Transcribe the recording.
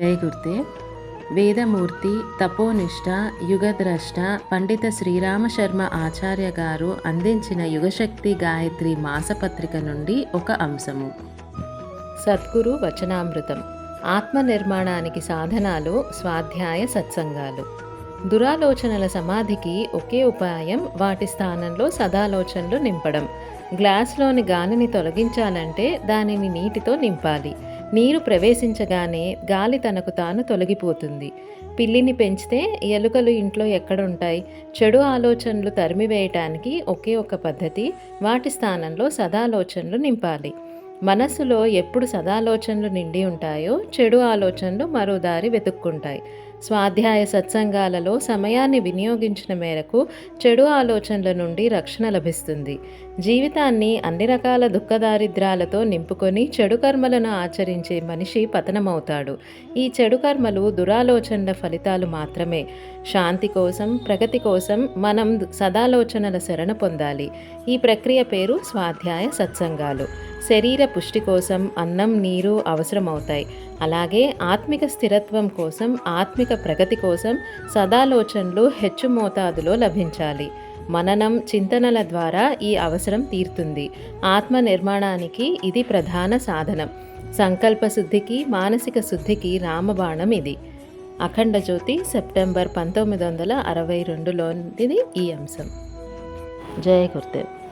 జయ గుర్తే వేదమూర్తి తపోనిష్ట యుగద్రష్ట పండిత శ్రీరామ శర్మ ఆచార్య గారు అందించిన యుగశక్తి గాయత్రి మాసపత్రిక నుండి ఒక అంశము. సద్గురు వచనామృతం. ఆత్మ నిర్మాణానికి సాధనాలు స్వాధ్యాయ సత్సంగాలు. దురాలోచనల సమాధికి ఒకే ఉపాయం వాటి స్థానంలో సదాలోచనలు నింపడం. గ్లాస్లోని గాలిని తొలగించాలంటే దానిని నీటితో నింపాలి. నీరు ప్రవేశించగానే గాలి తనకు తాను తొలగిపోతుంది. పిల్లిని పెంచితే ఎలుకలు ఇంట్లో ఎక్కడుంటాయి? చెడు ఆలోచనలు తరిమివేయటానికి ఒకే ఒక పద్ధతి వాటి స్థానంలో సదాలోచనలు నింపాలి. మనసులో ఎప్పుడు సదాలోచనలు నిండి ఉంటాయో చెడు ఆలోచనలు మరో దారి వెతుక్కుంటాయి. స్వాధ్యాయ సత్సంగాలలో సమయాన్ని వినియోగించిన మేరకు చెడు ఆలోచనల నుండి రక్షణ లభిస్తుంది. జీవితాన్ని అన్ని రకాల దుఃఖదారిద్రాలతో నింపుకొని చెడు కర్మలను ఆచరించే మనిషి పతనమవుతాడు. ఈ చెడు కర్మలు దురాలోచనల ఫలితాలు మాత్రమే. శాంతి కోసం ప్రగతి కోసం మనం సదాలోచనల శరణ పొందాలి. ఈ ప్రక్రియ పేరు స్వాధ్యాయ సత్సంగాలు. శరీర పుష్టి కోసం అన్నం నీరు అవసరమవుతాయి. అలాగే ఆత్మిక స్థిరత్వం కోసం ఆత్మిక ప్రగతి కోసం సదాలోచనలు హెచ్చు మోతాదులో లభించాలి. మననం చింతనల ద్వారా ఈ అవసరం తీరుతుంది. ఆత్మ నిర్మాణానికి ఇది ప్రధాన సాధనం. సంకల్ప శుద్ధికి మానసిక శుద్ధికి రామబాణం ఇది. అఖండ జ్యోతి సెప్టెంబర్ పంతొమ్మిది వందల అరవై రెండులోనిది ఈ అంశం. జయ గురుదేవ్.